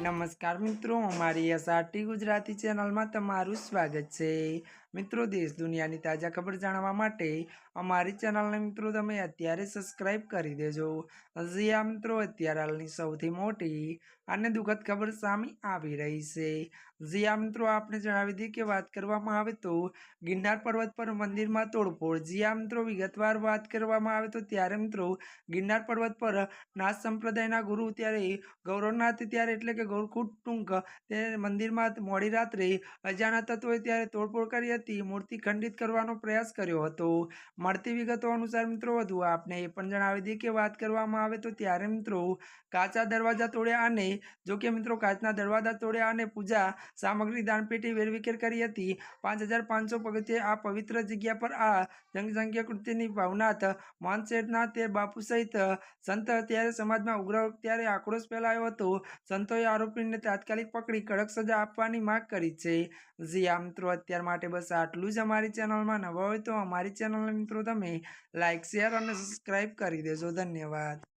નમસ્કાર મિત્રો, અમારી એસઆરટી ગુજરાતી ચેનલમાં તમારું સ્વાગત છે. મિત્રો, દેશ દુનિયાની તાજા ખબર જાણવા માટે અમારી ચેનલને મિત્રો તમે અત્યારે સબસ્ક્રાઇબ કરી દેજો. હજી આ મિત્રો, અત્યારે હાલની સૌથી મોટી અને દુઃખદ ખબર સામે આવી રહી છે. જી આ મિત્રો આપણે જણાવી દઈએ કે વાત કરવામાં આવે તો ગિરનાર પર્વત પર મંદિરમાં તોડફોડ. જી આ મિત્રો, વિગતવાર વાત કરવામાં આવે તો ત્યારે, મિત્રો, ગિરનાર પર્વત પર નાથ સંપ્રદાયના ગુરુ ત્યારે ગૌરવનાથ ત્યારે એટલે કે ગૌરકુટ ટૂંક તે મંદિરમાં મોડી રાત્રે અજાણા તત્વોએ ત્યારે તોડફોડ કરી હતી. મૂર્તિ ખંડિત કરવાનો પ્રયાસ કર્યો હતો. મળતી વિગતો અનુસાર મિત્રો, વધુ આપને એ પણ જણાવી દઈએ કે વાત કરવામાં આવે તો ત્યારે મિત્રો, કાચા દરવાજા તોડ્યા અને જોકે મિત્રો, કાચના દરવાજા તોડ્યા અને પૂજા સામગ્રી દાનપેટી વેરવિખેર કરી હતી. પાંચ હજાર પાંચસો પગથિયે આ પવિત્ર જગ્યા પર આ જનસંખ્યા કૃત્યની ભાવનાથ માનસેઠના તે બાપુ સહિત સંત, ત્યારે સમાજમાં ઉગ્ર ત્યારે આક્રોશ ફેલાયો હતો. સંતોએ આરોપીને તાત્કાલિક પકડી કડક સજા આપવાની માંગ કરી છે. જી આ મિત્રો, અત્યાર માટે બસ આટલું જ અમારી ચેનલમાં નવા હોય તો અમારી ચેનલને મિત્રો તમે લાઇક શેર અને સબસ્ક્રાઈબ કરી દેજો. ધન્યવાદ.